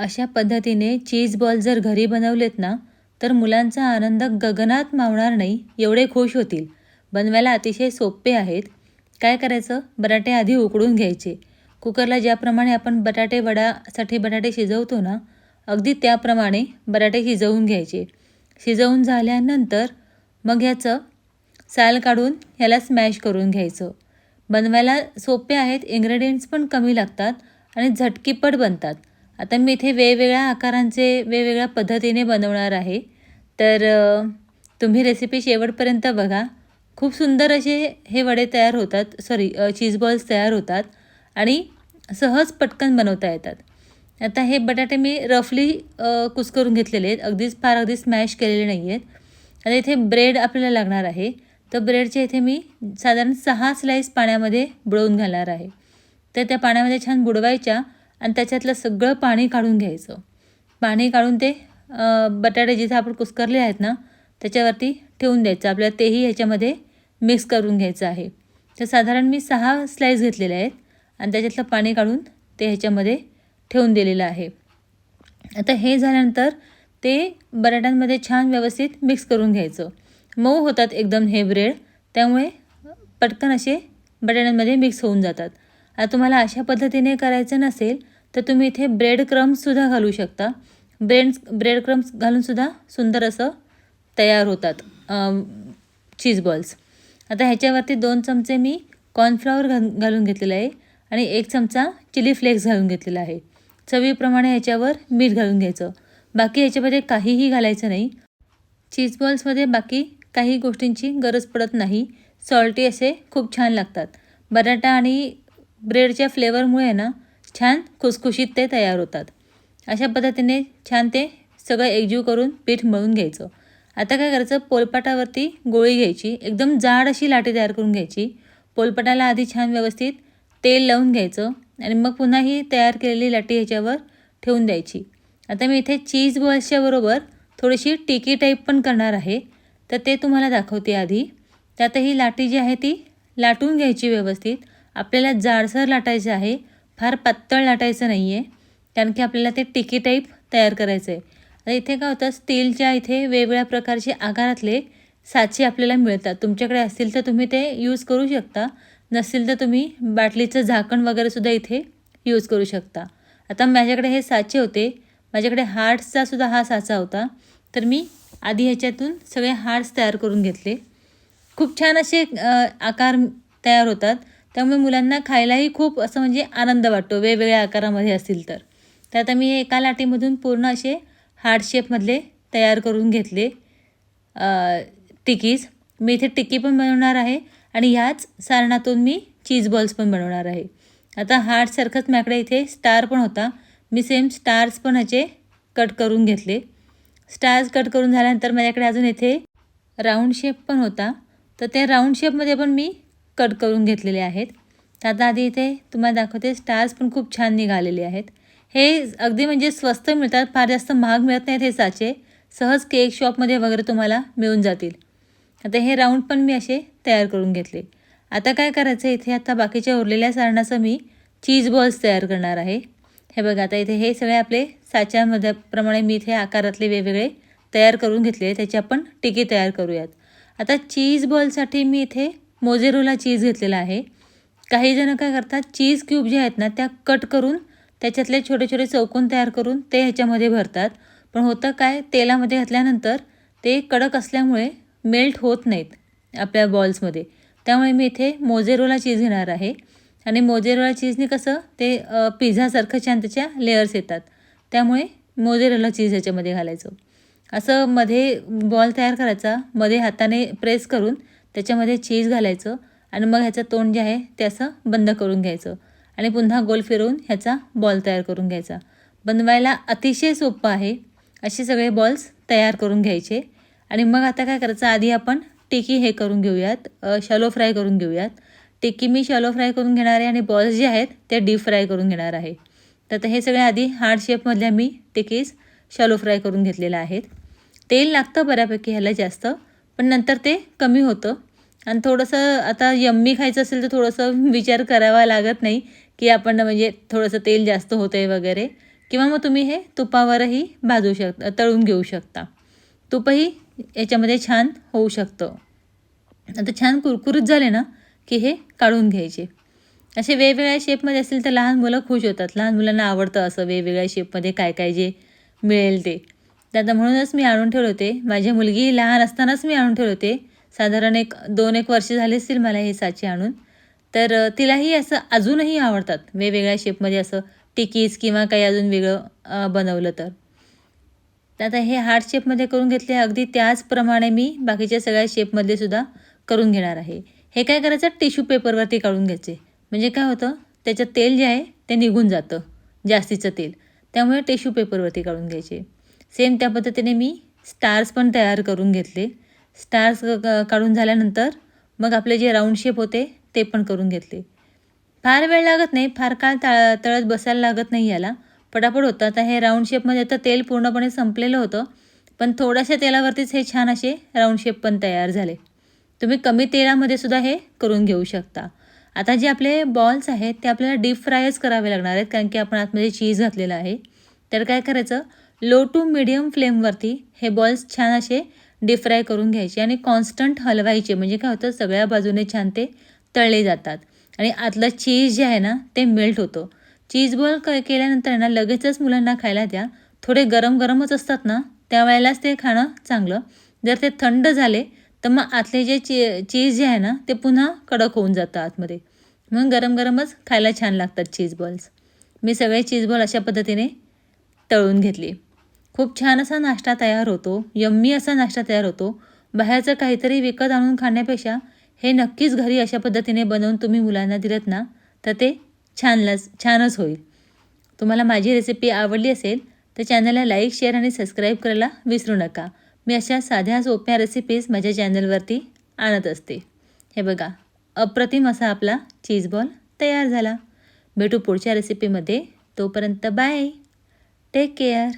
अशा पद्धतीने cheese ball जर घरी बनवलेत ना तर मुलांचा आनंद गगनात मावणार नाही एवढे खुश होतील. बनवायला अतिशय सोपे आहेत. काय करायचं? बटाटे आधी उकडून घ्यायचे. कुकरला ज्याप्रमाणे आपण बटाटे वडासाठी बटाटे शिजवतो ना अगदी त्याप्रमाणे बटाटे शिजवून घ्यायचे. शिजवून झाल्यानंतर मग ह्याचं साल काढून ह्याला स्मॅश करून घ्यायचं. बनवायला सोपे आहेत इन्ग्रेडियंट्स पण कमी लागतात आणि झटकीपट बनतात. आता मी इथे वेगवेगळ्या आकारांचे वेगवेगळ्या पद्धतीने बनवणार आहे. तर तुम्ही रेसिपी शेवटपर्यंत बघा. खूप सुंदर असे हे वडे तयार होतात. सॉरी चीज बॉल्स तयार होतात आणि सहज पटकन बनवता येतात. आता हे बटाटे मी रफली कुस्करून घेतलेले आहेत. अगदीच फार अगदी स्मॅश केलेले नाही आहेत आता इथे ब्रेड आपल्याला लागणार आहे. तर ब्रेडचे इथे मी साधारण सहा स्लाईस पाण्यामध्ये बुडवून घालणार आहे. तर त्या पाण्यामध्ये छान बुडवायच्या. आणि त्याच्यातलं सगळं पाणी काढून घ्यायचं. पाणी काढून ते बटाटे जिथे आपण कुस्करले आहेत ना त्याच्यावरती ठेवून द्यायचं. आपल्याला तेही ह्याच्यामध्ये मिक्स करून घ्यायचं आहे. तर साधारण मी सहा स्लाईस घेतलेले आहेत आणि त्याच्यातलं पाणी काढून ते ह्याच्यामध्ये ठेवून दिलेलं आहे. आता हे झाल्यानंतर ते बटाट्यांमध्ये छान व्यवस्थित मिक्स करून घ्यायचं. मऊ होतात एकदम हे ब्रेड त्यामुळे पटकन असे बटाट्यांमध्ये मिक्स होऊन जातात. आता तुम्हाला अशा पद्धतीने करायचं नसेल तर तुम्ही इथे ब्रेड क्रम्ससुद्धा घालू शकता. ब्रेड ब्रेड क्रम्स घालूनसुद्धा सुंदर असं तयार होतात चीज बॉल्स आता ह्याच्यावरती दोन चमचे मी कॉर्नफ्लॉवर घा घालून घेतलेलं आहे आणि एक चमचा चिली फ्लेक्स घालून घेतलेला आहे. चवीप्रमाणे ह्याच्यावर मीठ घालून घ्यायचं. बाकी ह्याच्यामध्ये काहीही घालायचं नाही. चीज बॉल्समध्ये बाकी काही गोष्टींची गरज पडत नाही. सॉल्टी असे खूप छान लागतात. बटाटा आणि ब्रेडच्या फ्लेवरमुळे ना छान खुसखुशीत ते तयार होतात. अशा पद्धतीने छान ते सगळं एकजीव करून पीठ मळून घ्यायचं. आता काय करायचं? पोलपाटावरती गोळी घ्यायची. एकदम जाड अशी लाटी तयार करून घ्यायची. पोलपाटाला आधी छान व्यवस्थित तेल लावून घ्यायचं आणि मग पुन्हा ही तयार केलेली लाटी ह्याच्यावर ठेवून द्यायची. आता मी इथे चीज बॉल्सच्या बरोबर थोडीशी टिकी टाईप पण करणार आहे. तर ते तुम्हाला दाखवते आधी. त्यात ही लाटी जी आहे ती लाटून घ्यायची व्यवस्थित. आपल्याला जाडसर लाटायचं आहे. फार पातळ लाटायचं नाही आहे कारण की आपल्याला ते टिकी टाईप तयार करायचं आहे आता इथे काय होतं स्टीलच्या इथे वेगवेगळ्या प्रकारचे आकारातले साचे आपल्याला मिळतात. तुमच्याकडे असतील तर तुम्ही ते यूज करू शकता. नसतील तर तुम्ही बाटलीचं झाकण वगैरेसुद्धा इथे यूज करू शकता. आता माझ्याकडे हे साचे होते. माझ्याकडे हार्ट्सचा सुद्धा हा साचा होता. तर मी आधी ह्याच्यातून सगळे हार्ट्स तयार करून घेतले. खूप छान असे आकार तयार होतात. त्यामुळे मुलांना खायलाही खूप असं म्हणजे आनंद वाटतो वेगवेगळ्या आकारामध्ये असतील तर. तर आता मी एका लाटीमधून पूर्ण असे हार्ट शेपमधले तयार करून घेतले टिकीज. मी इथे टिक्की पण बनवणार आहे आणि ह्याच सारणातून मी चीज बॉल्स पण बनवणार आहे. आता हार्टसारखंच माझ्याकडे इथे स्टार पण होता. मी सेम स्टार्स पण ह्याचे कट करून घेतले. स्टार्स कट करून झाल्यानंतर माझ्याकडे अजून इथे राऊंड शेप पण होता. तर त्या राऊंड शेपमध्ये पण मी कट करून घेतलेले आहेत. आता आधी इथे तुम्हाला दाखवते स्टार्स पण खूप छान निघालेले आहेत. हे अगदी म्हणजे स्वस्त मिळतात फार जास्त महाग मिळत नाहीत हे साचे. सहज केक शॉपमध्ये वगैरे तुम्हाला मिळून जातील. आता हे राऊंड पण मी असे तयार करून घेतले. आता काय करायचं इथे आता बाकीच्या उरलेल्या सारणाचं मी चीज बॉल्स तयार करणार आहे. हे बघा आता इथे हे सगळे आपले साच्यामध्ये प्रमाणे मी इथे आकारातले वेगवेगळे तयार करून घेतले. त्याची आपण टिकी तयार करूयात. आता चीज बॉलसाठी मी इथे मोजेरोला चीज घेतलेला आहे. काही जण काय करतात चीज क्यूब जे आहेत ना त्या कट करून त्याच्यातले छोटे छोटे चौकोन तयार करून ते ह्याच्यामध्ये भरतात. पण होतं काय तेलामध्ये घातल्यानंतर ते कडक असल्यामुळे मेल्ट होत नाहीत आपल्या बॉल्समध्ये. त्यामुळे मी इथे मोजेरोला चीज घेणार आहे. आणि मोजेरोला चीजने कसं ते पिझ्झासारखं छान त्याच्या लेअर्स येतात. त्यामुळे मोजेरोला चीज ह्याच्यामध्ये घालायचं. असं मध्ये बॉल तयार करायचा मध्ये हाताने प्रेस करून त्याच्यामध्ये चीज घालायचं आणि मग ह्याचं तोंड जे आहे ते असं बंद करून घ्यायचं. आणि पुन्हा गोल फिरवून ह्याचा बॉल तयार करून घ्यायचा. बनवायला अतिशय सोपं आहे. असे सगळे बॉल्स तयार करून घ्यायचे. आणि मग आता काय करायचं? आधी आपण टिकी हे करून घेऊयात. शॅलो फ्राय करून घेऊयात. टिक्की मी शॅलो फ्राय करून घेणार आहे आणि बॉल्स जे आहेत ते डीप फ्राय करून घेणार आहे. तर आता हे सगळे आधी हार्ड शेपमधल्या मी टिकीज शॅलो फ्राय करून घेतलेल्या आहेत. तेल लागतं बऱ्यापैकी ह्याला जास्त. पण नंतर ते कमी होतं. आणि थोडंसं आता यम्मी खायचं असेल तर थोडंसं विचार करावा लागत नाही की आपण म्हणजे थोडंसं तेल जास्त होतं आहे वगैरे. किंवा मग तुम्ही हे तुपावरही भाजू शक तळून घेऊ शकता. तुपही याच्यामध्ये छान होऊ शकतं. आता छान कुरकुरीत झाले ना की हे काढून घ्यायचे. असे वेगवेगळ्या शेपमध्ये असतील तर लहान मुलं खुश होतात. लहान मुलांना आवडतं असं वेगवेगळ्या शेपमध्ये काय काय जे मिळेल ते. तर आता म्हणूनच मी आणून ठेवले होते. माझी मुलगी लहान असतानाच मी आणून ठेवले होते. साधारण एक दोन एक वर्ष झाले असतील मला हे साचे आणून. तर तिलाही असं अजूनही आवडतात. वेगवेगळ्या शेपमध्ये असं टिकीज किंवा काही अजून वेगळं बनवलं तर. तर आता हे हार्ट शेपमध्ये करून घेतले अगदी त्याचप्रमाणे मी बाकीच्या सगळ्या शेपमधले सुद्धा करून घेणार आहे. हे काय करायचं? टिश्यू पेपरवरती काढून घ्यायचे. म्हणजे काय होतं? त्याचं तेल जे आहे ते निघून जातं. जास्तीचं तेल. त्यामुळे टिश्यू पेपरवरती काढून घ्यायचे. सेम त्या पद्धतीने मी स्टार्स पण तयार करून घेतले. स्टार्स काढून झाल्यानंतर मग आपले जे राऊंड शेप होते ते पण करून घेतले. फार वेळ लागत नाही फार काळ तळ तळत बसायला लागत नाही याला. पटापट होतं. आता हे राऊंड शेपमध्ये तर तेल पूर्णपणे संपलेलं होतं पण थोड्याशा तेलावरतीच हे छान असे राऊंड शेप पण तयार झाले. तुम्ही कमी तेलामध्ये सुद्धा हे करून घेऊ शकता. आता जे आपले बॉल्स आहेत ते आपल्याला डीप फ्रायच करावे लागणार आहेत कारण की आपण आतमध्ये चीज घातलेलं आहे. तर काय करायचं? लो टू मिडियम फ्लेमवरती हे बॉल्स छान असे डीफ्राय करून घ्यायचे आणि कॉन्स्टंट हलवायचे. म्हणजे काय होतं सगळ्या बाजूने छान ते तळले जातात. आणि आतलं चीज जे आहे ना ते मेल्ट होतं. चीज बॉल क केल्यानंतर ना लगेचच मुलांना खायला द्या. थोडे गरम गरमच असतात ना त्यावेळेलाच ते खाणं चांगलं. जर ते थंड झाले तर मग आतले जे ची चीज जे आहे ना ते पुन्हा कडक होऊन जातं आतमध्ये. म्हणून गरम गरमच खायला छान लागतात चीज बॉल्स. मी सगळे चीज बॉल अशा पद्धतीने तळून घेतली. खूप छान असा नाश्ता तयार होतो यम्मी असा नाश्ता तयार होतो. बाहेरचं काहीतरी विकत आणून खाण्यापेक्षा हे नक्कीच घरी अशा पद्धतीने बनवून तुम्ही मुलांना दिलं ना तर ते छानलाच छानच होईल. तुम्हाला माझी रेसिपी आवडली असेल तर चॅनलला लाईक शेअर आणि सबस्क्राईब करायला विसरू नका. मी अशा साध्या सोप्या रेसिपीज माझ्या चॅनलवरती आणत असते. हे बघा अप्रतिम असा आपला चीज बॉल तयार झाला. भेटू पुढच्या रेसिपीमध्ये तोपर्यंत बाय टेक केअर